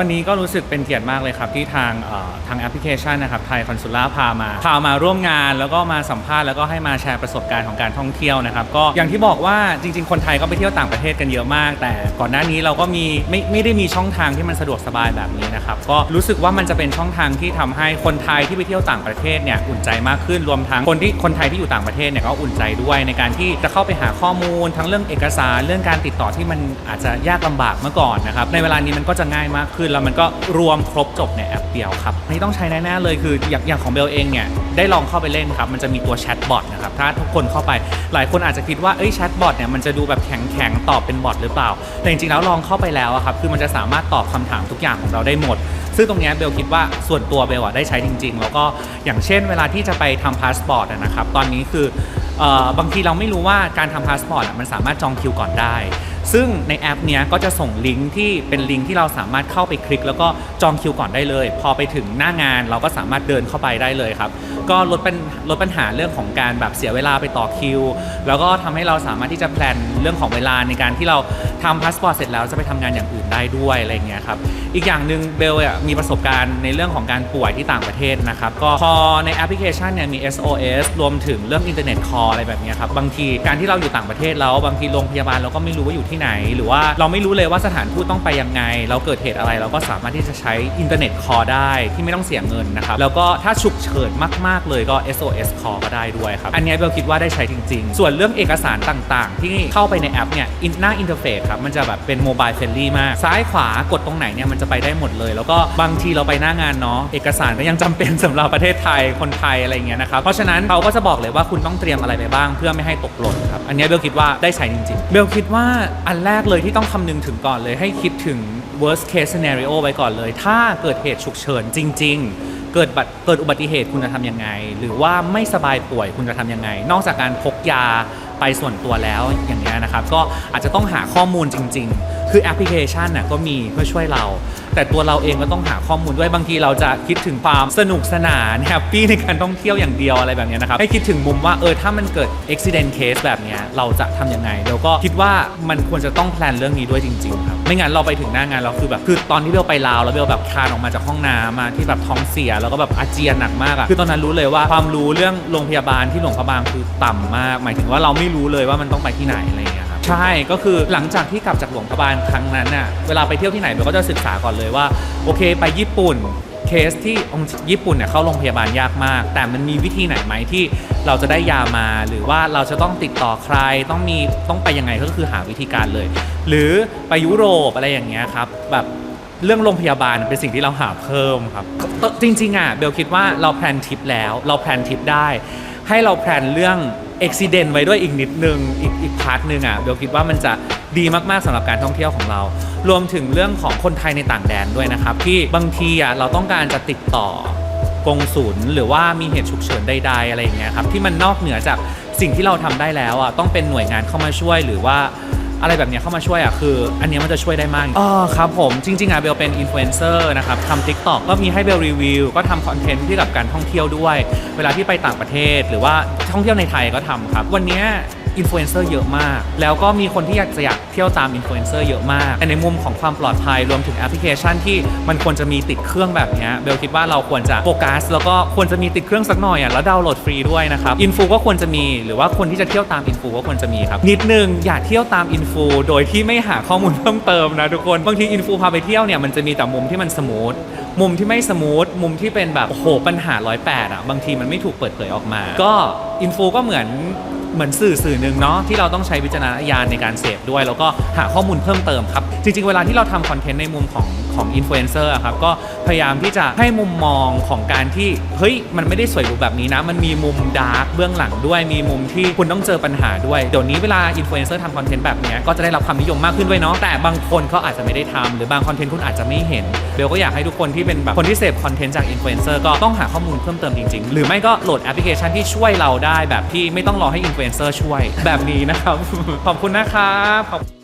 วันนี้ก็รู้สึกเป็นเกียรติมากเลยครับ ที่ทางทางแอปพลิเคชันนะครับไทยคอนซูล่าพามา พามาร่วมงานแล้วก็มาสัมภาษณ์แล้วก็ให้มาแชร์ประสบการณ์ของการท่องเที่ยวนะครับ ก็อย่างที่บอกว่าจริง ๆ คนไทยก็ไปเที่ยวต่างประเทศกันเยอะมาก แต่ก่อนหน้านี้เราก็มีไม่ไม่ได้มีช่องทางที่มันสะดวกสบายแบบนี้นะครับก็รู้สึกว่ามันจะเป็นช่องทางที่ทำให้คนไทยที่ไปเที่ยวต่างประเทศเนี่ยอุ่นใจมากขึ้นรวมทั้งคนที่คนไทยที่อยู่ต่างประเทศเนี่ยก็อุ่นใจด้วยในการที่จะเข้าไปหาข้อมูล ทั้งเรื่องเอกสารเรื่องการติดต่อที่มันอาจจะยากลำบากเมื่อก่อนนะครับในเวลานี้มันก็จะง่ายมากขึ้นแล้วมันก็รวมครบจบในแอปเดียวครับนี่ต้องใช้แน่ๆเลยคืออย่างอย่างของเบลเองเนี่ยได้ลองเข้าไปเล่นครับมันจะมีตัวแชทบอทนะครับถ้าทุกคนเข้าไปหลายคนอาจจะคิดว่าเอ้ยแชทบอทเนี่ยมันจะดูแบบแข็งๆตอบเป็นบอทหรือเปล่า แต่จริงๆแล้วลองเข้าไปแล้วครับคือมันจะสามารถตอบคำถามทุกอย่างของเราได้หมด ซึ่งตรงนี้เบลคิดว่าส่วนตัวเบลอะได้ใช้จริง ๆ แล้วก็อย่างเช่น เวลาที่จะไปทำพาสปอร์ตนะครับตอนนี้คือออบางทีเราไม่รู้ว่าการทำพาสปอร์ตมันสามารถจองคิวก่อนได้ ซึ่งในแอปเนี้ยก็จะส่งลิงก์ที่เป็นลิงก์ที่เราสามารถเข้าไปคลิก แล้วก็จองคิวก่อนได้เลย พอไปถึงหน้างานเราก็สามารถเดินเข้าไปได้เลยครับ ก็ลดเป็นลดปัญหาเรื่องของการแบบเสียเวลาไปต่อคิว แล้วก็ทำให้เราสามารถที่จะแพลนเรื่องของเวลาในการที่เราทำพาสปอร์ตเสร็จแล้วจะไปทำงานอย่างอื่นได้ด้วยอะไรเงี้ยครับ อีกอย่างหนึ่งเบลมีประสบการณ์ในเรื่องของการป่วยที่ต่างประเทศนะครับ ก็พอในแอปพลิเคชันเนี่ยมี SOS รวมถึงเรื่องอินเทอร์เน็ตคอลอะไรแบบเนี้ยครับ บางทีการที่เราอยู่ต่างประเทศแล้วบางทีโรงพยาบาลเราก็ไม่รู้ว่าอยู่ที่ไหน หรือว่าเราไม่รู้เลยว่าสถานทูตต้องไปยังไง เราเกิดเหตุอะไรเราก็สามารถที่จะใช้อินเทอร์เน็ตคอลได้ที่ไม่ต้องเสียเงินนะครับ แล้วก็ถ้าฉุกเฉินมาก ๆ เลยก็ SOS call ก็ได้ด้วยครับ อันนี้เบลคิดว่าได้ใช้จริง ๆ ส่วนเรื่องเอกสารต่างๆ ที่เข้าไปในแอปเนี่ยหน้าอินเทอร์เฟซครับมันจะแบบเป็นโมบายเฟรนลี่มาก ซ้ายขวากดตรงไหนเนี่ยมันจะไปได้หมดเลย แล้วก็บางทีเราไปหน้างานเนาะเอกสารก็ยังจำเป็นสำหรับประเทศไทยคนไทยอะไรเงี้ยนะครับเพราะฉะนั้นเขาก็จะบอกเลยว่าคุณต้องเตรียมอะไรไปบ้าง เพื่อไม่ให้ตกหล่นครับอันนี้เบลคิดว่าได้ใช้จริงๆเบลคิดว่าอันแรกเลยที่ต้องคำนึงถึงก่อนเลยให้คิดถึง worst case scenario ไว้ก่อนเลย ถ้าเกิดเหตุฉุกเฉินจริง ๆ เกิดบัตเกิดอุบัติเหตุคุณจะทำยังไง หรือว่าไม่สบายป่วยคุณจะทำยังไง นอกจากการพกยาไปส่วนตัวแล้วอย่างเงี้ยนะครับ ก็อาจจะต้องหาข้อมูลจริง ๆ คือแอปพลิเคชันน่ะก็มีเพื่อช่วยเรา แต่ตัวเราเองก็ต้องหาข้อมูลด้วยบางทีเราจะคิดถึงความสนุกสนานแฮปปี้ในการท่องเที่ยวอย่างเดียวอะไรแบบนี้นะครับให้คิดถึงมุมว่าเออถ้ามันเกิดอุบิเหตุเคสแบบนี้เราจะทำยังไงแล้วก็คิดว่ามันควรจะต้องแพลนเรื่องนี้ด้วยจริงๆครับไม่งั้นเราไปถึงหน้างานเราคือแบบคือตอนที่เบลไปลาวแล้วเบลแบบคานออกมาจากห้องน้ำมาที่แบบท้องเสียแล้วก็แบบอาเจียนหนักมากอะคือตอนนั้นรู้เลยว่าความรู้เรื่องโรงพยาบาลที่หลวงพระบางคือต่ำมาก หมายถึงว่าเราไม่รู้เลยว่ามันต้องไปที่ไหนอะไรอย่างเงี้ยครับ ใช่ก็คือหลังจากที่กลับจากหลวงพระบางครั้งนั้นน่ะเวลาไปเที่ยวที่ไหนเบลก็จะศึกษาก่อนเลยว่า โอเค ไปญี่ปุ่นเคสที่ญี่ปุ่นเนี่ยเข้าโรงพยาบาลยากมาก แต่มันมีวิธีไหนไหมที่เราจะได้ยามาหรือว่าเราจะต้องติดต่อใครต้องมีต้องไปยังไงก็คือหาวิธีการเลย หรือไปยุโรปอะไรอย่างเงี้ยครับแบบเรื่องโรงพยาบาลเป็นสิ่งที่เราหาเพิ่มครับ จริงๆอะเบลคิดว่าเราแพลนทริปแล้ว เราแพลนทริปได้ ให้เราแพลนเรื่อง อุบิเหตุไว้ด้วยอีกนิดนึง อีกอีกพาร์ทหนึ่งอะเบลคิดว่ามันจะดีมากๆสำหรับการท่องเที่ยวของเรา รวมถึงเรื่องของคนไทยในต่างแดนด้วยนะครับ ที่บางทีอะเราต้องการจะติดต่อกงศูนย์หรือว่ามีเหตุฉุกเฉินใดๆอะไรอย่างเงี้ยครับที่มันนอกเหนือจากสิ่งที่เราทำได้แล้วอะต้องเป็นหน่วยงานเข้ามาช่วยหรือว่า อะไรแบบเนี้ยเข้ามาช่วยอะคืออันเนี้ยมันจะช่วยได้มากอ๋อครับผมจริงๆอะเบลเป็นอินฟลูเอนเซอร์นะครับทำทิกตอกก็มีให้เบลรีวิวก็ทำคอนเทนต์ที่กับการท่องเที่ยวด้วย เวลาที่ไปต่างประเทศ หรือว่าท่องเที่ยวในไทยก็ทำครับ วันเนี้ย อินฟลูเอนเซอร์เยอะมาก แล้วก็มีคนที่อยากจะอยากเที่ยวตามอินฟลูเอนเซอร์เยอะมากแต่ในมุมของความปลอดภัยรวมถึงแอปพลิเคชันที่มันควรจะมีติดเครื่องแบบนี้เบลคิดว่าเราควรจะโฟกัสแล้วก็ควรจะมีติดเครื่องสักหน่อยอะแล้วดาวน์โหลดฟรีด้วยนะครับอินฟูก็ควรจะมีหรือว่าคนที่จะเที่ยวตามอินฟูก็ควรจะมีครับนิดนึงอย่าเที่ยวตามอินฟูโดยที่ไม่หาข้อมูลเพิ่มเติมนะทุกคนบางทีอินฟูพาไปเที่ยวเนี่ยมันจะมีแต่มุมที่มันสมูทมุมที่ไม่สมูทมุมที่เป็นแบบโอ้โหปัญหาร้อยแปดอะบางทีมันไม่ถูกเปิดเผยออกมา ก็อินฟูก็เหมือน เหมือนสื่อสื่อหนึ่งเนาะที่เราต้องใช้วิจารณญาณในการเสพด้วย แล้วก็หาข้อมูลเพิ่มเติมครับ จริง ๆ เวลาที่เราทำคอนเทนต์ในมุมของ ของอินฟลูเอนเซอร์ครับก็พยายามที่จะให้มุมมองของการที่เฮ้ยมันไม่ได้สวยหรูแบบนี้นะ มันมีมุมดาร์กเบื้องหลังด้วย มีมุมที่คุณต้องเจอปัญหาด้วย เดี๋ยวนี้เวลาอินฟลูเอนเซอร์ทำคอนเทนต์แบบนี้ก็จะได้รับความนิยมมากขึ้นด้วยเนาะแต่บางคนเขาอาจจะไม่ได้ทำหรือบางคอนเทนต์คุณอาจจะไม่เห็นเบลก็อยากให้ทุกคนที่เป็นแบบคนที่เสพคอนเทนต์จากอินฟลูเอนเซอร์ก็ต้องหาข้อมูลเพิ่มเติมจริงๆ หรือไม่ก็โหลดแอปพลิเคชันที่ช่วยเราได้แบบที่ไม่ต้องรอให้อินฟลูเอนเซอร์ช่วยแบบนี้นะครับขอบคุณนะครับ